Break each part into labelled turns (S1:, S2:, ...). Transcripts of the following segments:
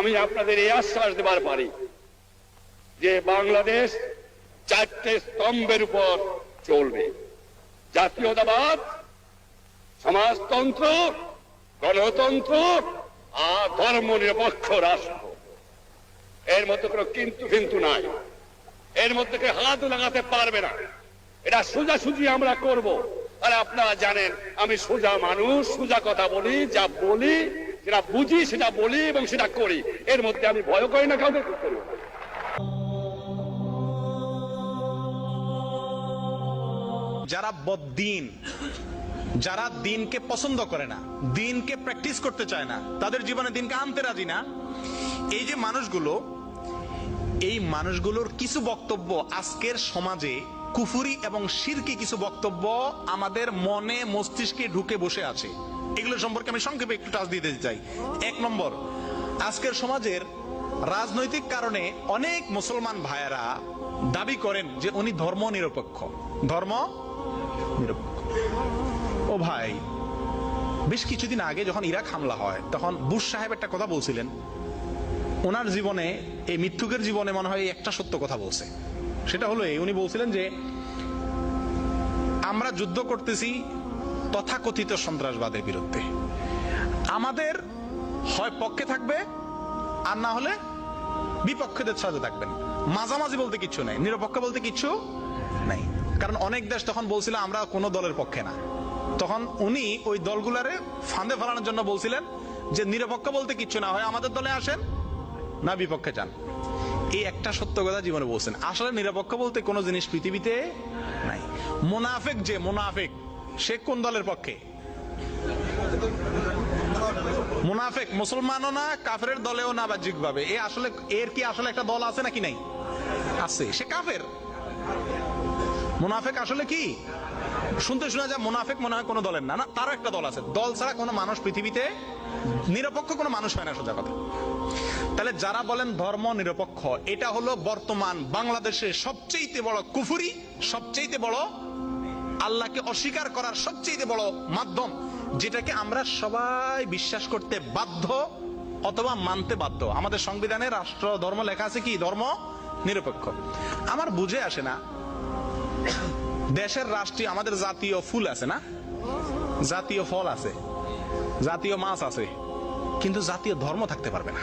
S1: আমি আপনাদের এই আশ্বাস দেবার পারি যে বাংলাদেশ চারটে স্তম্ভের উপর চলবে। জাতীয়তাবাদ, সমাজতন্ত্র, গণতন্ত্র আর ধর্ম নিরপেক্ষ রাষ্ট্র। এর মধ্যে কোনো কিন্তু কিন্তু নাই। এর মধ্যে কেউ হাত লাগাতে পারবে না। এটা সোজাসুজি আমরা করব। আর আপনারা জানেন, আমি সোজা মানুষ, সোজা কথা বলি, যা বলি যেটা বুঝি, সেটা বলি এবং সেটা করি। এর মধ্যে আমি ভয় করি না, কাউকে
S2: যারা বদ্দিন, যারা দিনকে পছন্দ করে না, দিনকে প্র্যাকটিস করতে চায় না, তাদের জীবনে দিনকে আনতে রাজি না। এই যে মানুষগুলো, এই মানুষগুলোর কিছু বক্তব্য আজকের সমাজে কুফুরি এবং শিরকি কিছু বক্তব্য আমাদের মনে মস্তিষ্কে ঢুকে বসে আছে। এগুলো সম্পর্কে আমি সংক্ষেপে একটু টাচ দিতে চাই। এক নম্বর, আজকের সমাজের রাজনৈতিক কারণে অনেক মুসলমান ভাইয়েরা দাবি করেন যে উনি ধর্ম নিরপেক্ষ। ধর্ম নিরপেক্ষ। ও ভাই, বেশ কিছুদিন আগে যখন ইরাক হামলা হয়, তখন বুশ সাহেব একটা কথা বলছিলেন। ওনার জীবনে, এই মৃত্যুকের জীবনে মনে হয় একটা সত্য কথা বলছে। সেটা হলো এই, উনি বলছিলেন যে, আমরা যুদ্ধ করতেছি তথাকথিত সন্ত্রাসবাদের বিরুদ্ধে। আমাদের হয় পক্ষে থাকবে, আর না হলে বিপক্ষেদের সাথে থাকবেন মাঝামাঝি বলতে কিচ্ছু নাই, নিরপেক্ষ বলতে কিচ্ছু নাই। কারণ অনেক দেশ তখন বলছিল, আমরা কোনো দলের পক্ষে না। তখন উনি ওই দলগুলারে ফাঁদে ফেলানোর জন্য বলছিলেন যে, নিরপেক্ষ বলতে কিচ্ছু না, হয় আমাদের দলে আসেন না বিপক্ষে যান। এই একটা সত্য কথা জীবনে বলছেন। আসলে নিরপেক্ষ বলতে কোনো জিনিস পৃথিবীতে নাই। মোনাফেক যে, মোনাফেক। সে কোন দলের পক্ষে? মুনাফেক, মুসলমানও না কাফের দলেও না বাহ্যিক ভাবে এ আসলে, এর কি আসলে একটা দল আছে নাকি নাই? আছে। সে কাফের। মুনাফেক আসলে কি? শুনতে শোনা যায় মুনাফেক মনে হয় কোনো দলের না। না, তারও একটা দল আছে। দল ছাড়া কোনো মানুষ পৃথিবীতে নিরপেক্ষ কোনো মানুষ হয় না, সোজা কথা। তাহলে যারা বলেন ধর্ম নিরপেক্ষ, এটা হলো বর্তমান বাংলাদেশের সবচেয়ে বড় কুফুরি সবচেয়ে বড় আল্লাহকে অস্বীকার করার সবচেয়ে বড় মাধ্যম, যেটাকে আমরা সবাই বিশ্বাস করতে বাধ্য অথবা মানতে বাধ্য। আমাদের সংবিধানে রাষ্ট্র, ধর্ম লেখা আছে কি? ধর্ম নিরপেক্ষ। আমার বুঝে আসে না, দেশের রাষ্ট্রীয়, আমাদের জাতীয় ফুল আছে না? জাতীয় ফল আছে, জাতীয় মাছ আছে, কিন্তু জাতীয় ধর্ম থাকতে পারবে না।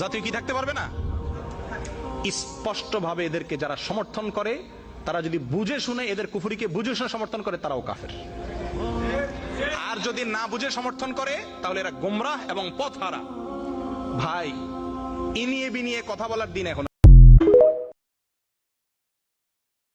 S2: জাতীয় কি থাকতে পারবে না? স্পষ্টভাবে এদেরকে যারা সমর্থন করে তারা যদি বুঝে শুনে এদের কুফুরিকে বুঝে শুনে সমর্থন করে, তারাও কাফের। আর যদি না বুঝে সমর্থন করে, তাহলে এরা গোমরাহ এবং পথ হারা ভাই, ইনিয়ে বিনিয়ে কথা বলার দিন এখন